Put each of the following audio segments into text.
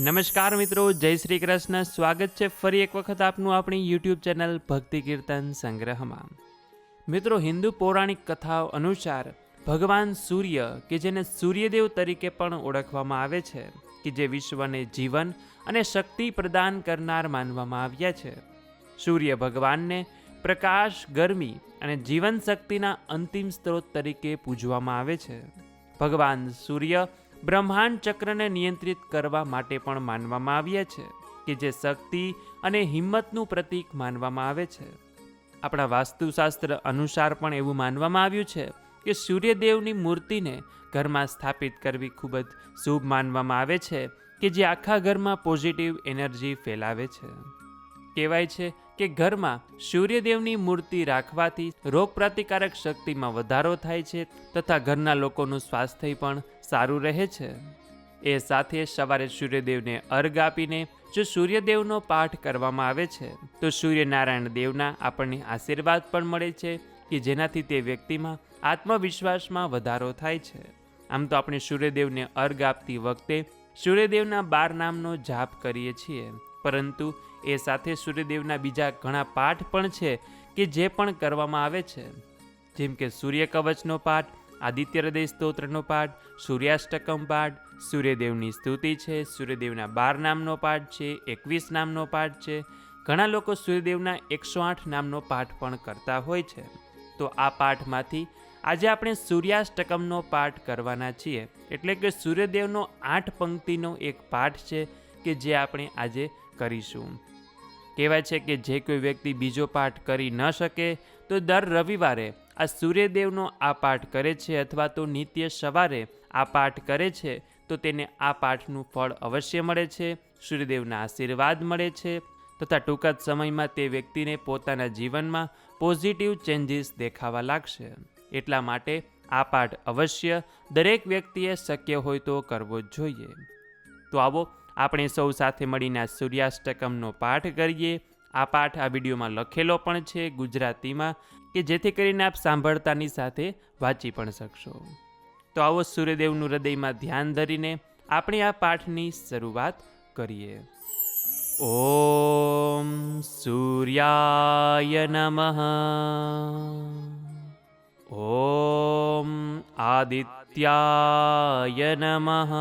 નમસ્કાર મિત્રો, જય શ્રી કૃષ્ણ. સ્વાગત છે ફરી એક વખત આપનું આપણી યુટ્યુબ ચેનલ ભક્તિ કીર્તન સંગ્રહમાં. મિત્રો, હિન્દુ પૌરાણિક કથાઓ અનુસાર ભગવાન સૂર્ય, કે જેને સૂર્યદેવ તરીકે પણ ઓળખવામાં આવે છે, કે જે વિશ્વને જીવન અને શક્તિ પ્રદાન કરનાર માનવામાં આવ્યા છે. સૂર્ય ભગવાનને પ્રકાશ, ગરમી અને જીવન શક્તિના અંતિમ સ્ત્રોત તરીકે પૂજવામાં આવે છે. ભગવાન સૂર્ય બ્રહ્માંડ ચક્રને નિયંત્રિત કરવા માટે પણ માનવામાં આવ્યા છે કે જે શક્તિ અને હિંમતનું પ્રતીક માનવામાં આવે છે. આપણા વાસ્તુશાસ્ત્ર અનુસાર પણ એવું માનવામાં આવ્યું છે કે સૂર્યદેવની મૂર્તિને ઘરમાં સ્થાપિત કરવી ખૂબ જ શુભ માનવામાં આવે છે કે જે આખા ઘરમાં પોઝિટિવ એનર્જી ફેલાવે છે. કહેવાય છે કે ઘરમાં સૂર્યદેવની મૂર્તિ રાખવાથી રોગ પ્રતિકારક શક્તિમાં વધારો થાય છે તથા ઘરના લોકોનું સ્વાસ્થ્ય પણ સારું રહે છે. એ સાથે સવારે સૂર્યદેવને અર્ઘ આપીને જો સૂર્યદેવનો પાઠ કરવામાં આવે છે, તો સૂર્યનારાયણ દેવના આપણને આશીર્વાદ પણ મળે છે કે જેનાથી તે વ્યક્તિમાં આત્મવિશ્વાસમાં વધારો થાય છે. આમ તો આપણે સૂર્યદેવને અર્ઘ આપતી વખતે સૂર્યદેવના બાર નામનો જાપ કરીએ છીએ. પરંતુ એ સાથે સૂર્યદેવના બીજા ઘણા પાઠ પણ છે કે જે પણ કરવામાં આવે છે. જેમ કે સૂર્ય કવચનો પાઠ આદિત્ય હૃદય સ્તોત્રનો પાઠ, સૂર્યાષ્ટકમ પાઠ, સૂર્યદેવની સ્તુતિ છે, સૂર્યદેવના બાર નામનો પાઠ છે, એકવીસ નામનો પાઠ છે. ઘણા લોકો સૂર્યદેવના એકસો આઠ નામનો પાઠ પણ કરતા હોય છે. તો આ પાઠમાંથી આજે આપણે સૂર્યાષ્ટકમનો પાઠ કરવાના છીએ. એટલે કે સૂર્યદેવનો આઠ પંક્તિનો એક પાઠ છે કે જે આપણે આજે કરીશું. કહેવાય છે કે જે કોઈ વ્યક્તિ બીજો પાઠ કરી ન શકે, તો દર રવિવારે આ સૂર્યદેવનો આ પાઠ કરે છે અથવા તો નિત્ય સવારે આ પાઠ કરે છે, તો તેને આ પાઠનું ફળ અવશ્ય મળે છે, સૂર્યદેવના આશીર્વાદ મળે છે, તથા ટૂંક જ સમયમાં તે વ્યક્તિને પોતાના જીવનમાં પોઝિટિવ ચેન્જીસ દેખાવા લાગશે. એટલા માટે આ પાઠ અવશ્ય દરેક વ્યક્તિએ શક્ય હોય તો કરવો જ જોઈએ. તો આવો આપણે સૌ સાથે મળીને આ સૂર્યાષ્ટકમનો પાઠ કરીએ. આ પાઠ આ વિડીયોમાં લખેલો પણ છે ગુજરાતીમાં, કે જેથી કરીને આપ સાંભળતાની સાથે વાંચી પણ શકશો. તો આવો સૂર્યદેવનું હૃદયમાં ધ્યાન ધરીને આપણે આ પાઠની શરૂઆત કરીએ. ઓમ સૂર્યાય નમઃ. ઓમ આદિત્યાય નમઃ.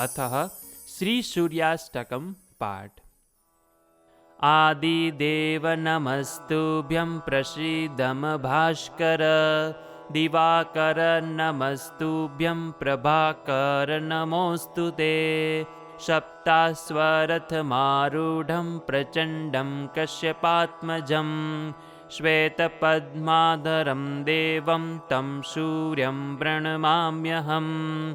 अथ श्रीसूर्याष्टकं पाठ। आदिदेव नमस्तुभ्यं प्रसीदम भास्कर दिवाकर नमस्तुभ्यं प्रभाकर नमोऽस्तु ते। सप्तास्वरथमारूढं प्रचण्डं कश्यपात्मजं श्वेतपद्माधरं देवं तं सूर्यं प्रणमाम्यहम्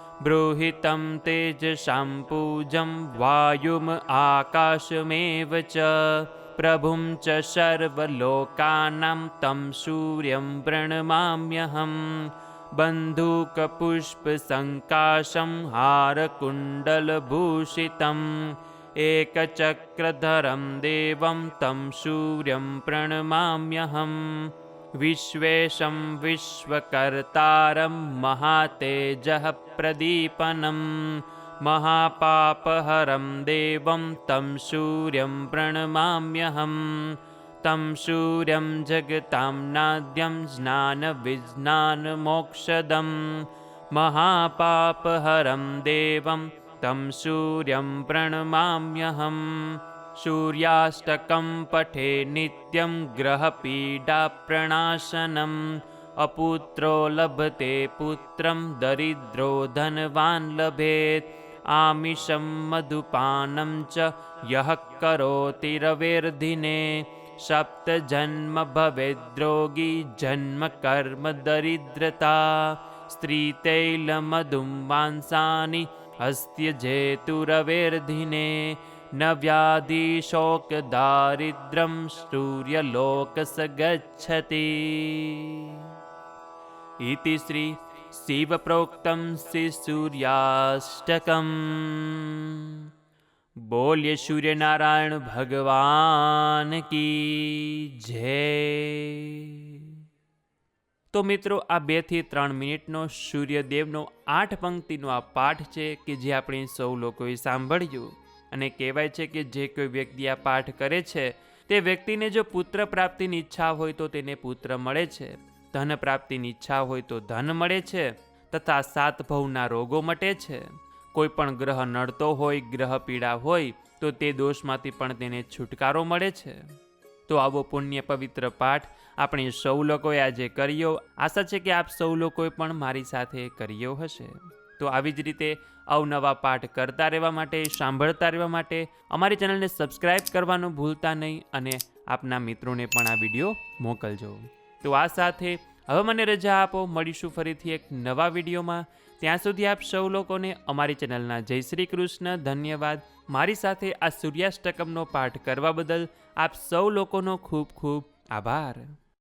ब्रूहितं तेजसां पूजं वायुम् आकाशमेव च। प्रभुं च सर्वलोकानां तं सूर्यं प्रणमाम्यहं। बन्धूकपुष्पसङ्काशं हारकुण्डलभूषितम् एकचक्रधरं देवं तं सूर्यं प्रणमाम्यहम् विश्वेशं विश्वकर्तारं महातेजः प्रदीपनं महापापहरं देवं तं सूर्यं प्रणमाम्यहं तं सूर्यं जगतां नाद्यं ज्ञानविज्ञानमोक्षदं महापापहरं देवं तं सूर्यं प्रणमाम्यहम् सूर्याष्टकं पठे नित्यं ग्रहपीडाप्रणाशनम्। अपुत्रो लभते पुत्रं दरिद्रो धनवान् लभेत्। आमिषं मधुपानं च यः करोति रवेर्दिने सप्तजन्म भवेद्रोगी जन्म कर्म दरिद्रता। स्त्रीतैलमधुं मांसानि हस्त्यजेतुरवेर्धिने દારિદ્રમ સૂર્યલોક ગચ્છતિ ઇતિ શ્રી શિવપ્રોક્તમ શ્રી સૂર્યાષ્ટકમ બોલ્ય સૂર્યનારાયણ ભગવાન કી જય તો મિત્રો આ બેથી ત્રણ મિનિટનો સૂર્યદેવનો આઠ પંક્તિનો આ પાઠ છે કે જે આપણે સૌ લોકોએ સાંભળ્યું. અને કહેવાય છે કે જે કોઈ વ્યક્તિ આ પાઠ કરે છે, તે વ્યક્તિને જો પુત્ર પ્રાપ્તિની ઈચ્છા હોય તો તેને પુત્ર મળે છે. ધન પ્રાપ્તિની ઈચ્છા હોય તો ધન મળે છે તથા સાત ભવના રોગો મટે છે. કોઈ પણ ગ્રહ નડતો હોય, ગ્રહ પીડા હોય, તો તે દોષમાંથી પણ તેને છુટકારો મળે છે. તો આવો પુણ્ય પવિત્ર પાઠ આપણે સૌ લોકોએ આજે કર્યો. આશા છે કે આપ સૌ લોકોએ પણ મારી સાથે કર્યો હશે. તો આવી જ રીતે અવનવા પાઠ કરતા રહેવા માટે, સાંભળતા રહેવા માટે અમારી ચેનલને સબસ્ક્રાઈબ કરવાનું ભૂલતા નહીં અને આપના મિત્રોને પણ આ વીડિયો મોકલજો. તો આ સાથે હવે મને રજા આપો. મળીશું ફરીથી એક નવા વિડીયોમાં. ત્યાં સુધી આપ સૌ લોકોને અમારી ચેનલના જય શ્રી કૃષ્ણ, ધન્યવાદ. મારી સાથે આ સૂર્યાષ્ટકમનો પાઠ કરવા બદલ આપ સૌ લોકોનો ખૂબ ખૂબ આભાર.